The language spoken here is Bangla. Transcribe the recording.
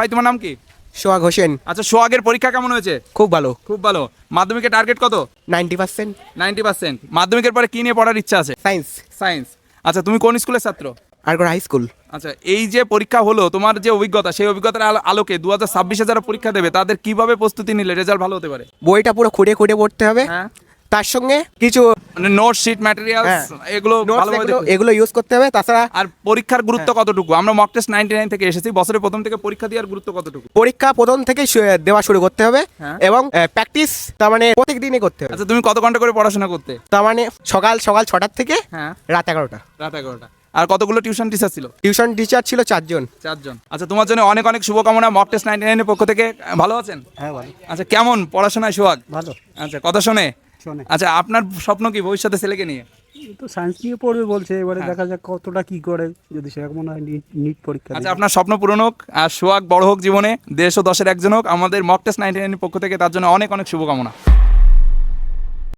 ভাই তোমার নাম কি? সোহাগ হোসেন। আচ্ছা সোহাগের পরীক্ষা কেমন হয়েছে? খুব ভালো। খুব ভালো। মাধ্যমিকের টার্গেট কত? Ninety percent. Ninety percent. মাধ্যমিকের পরে কি নিয়ে পড়ার ইচ্ছা আছে? সায়েন্স সায়েন্স আচ্ছা তুমি কোন স্কুলের ছাত্র? আরগড় হাই স্কুল আচ্ছা এই যে পরীক্ষা হলো তোমার যে অভিজ্ঞতা সেই অভিজ্ঞতার আলোকে দু হাজার ছাব্বিশে যারা পরীক্ষা দেবে তাদের কীভাবে প্রস্তুতি নিলে রেজাল্ট ভালো হতে পারে? বইটা পুরো খুঁড়ে খুঁড়ে পড়তে হবে। হ্যাঁ। তার সঙ্গে কিছু মানে নোট শিট ম্যাটেরিয়াল হ্যাঁ। এগুলো ভালোভাবে এগুলো- ইউজ করতে হবে তাছাড়া আর পরীক্ষার গুরুত্ব কতটুকু? আমরা মক টেস্ট নাইনটি নাইন থেকে এসেছি বছরের প্রথম থেকে পরীক্ষা দেওয়ার গুরুত্ব কতটুকু? পরীক্ষা প্রথম থেকেই শু- দেওয়া শুরু করতে হবে হ্যাঁ। এবং প্র্যাকটিস তার মানে প্রত্যেক দিনই করতে হবে। আচ্ছা তুমি কত ঘণ্টা করে পড়াশোনা করতে? তার মানে সকাল সকাল ছটার থেকে হ্যাঁ। রাত এগারোটা। রাত এগারোটা। আর কতগুলো টিউশন টিচার ছিল? টিউশন টিচার ছিল চারজন। চারজন। আচ্ছা তোমার জন্য অনেক অনেক শুভকামনা মক টেস্ট নাইনটি নাইনের পক্ষ থেকে। ভালো আছেন? হ্যাঁ ভালো। আচ্ছা কেমন পড়াশোনায় সোহাগ? ভালো। আচ্ছা কথা শোনে। আচ্ছা আপনার স্বপ্ন কি ভবিষ্যতে ছেলেকে নিয়ে? তো সায়েন্স নিয়ে পড়বে বলছে এবারে দেখা যাক কতটা কি করে যদি সেরকম মনে হয় নিট পরীক্ষা আচ্ছা আপনার স্বপ্ন পূরণ হোক আর সোহাগ বড় হোক জীবনে দেশ ও দশের একজন হোক আমাদের মক টেস্ট নাইনটি নাইনের পক্ষ থেকে তার জন্য অনেক অনেক শুভকামনা।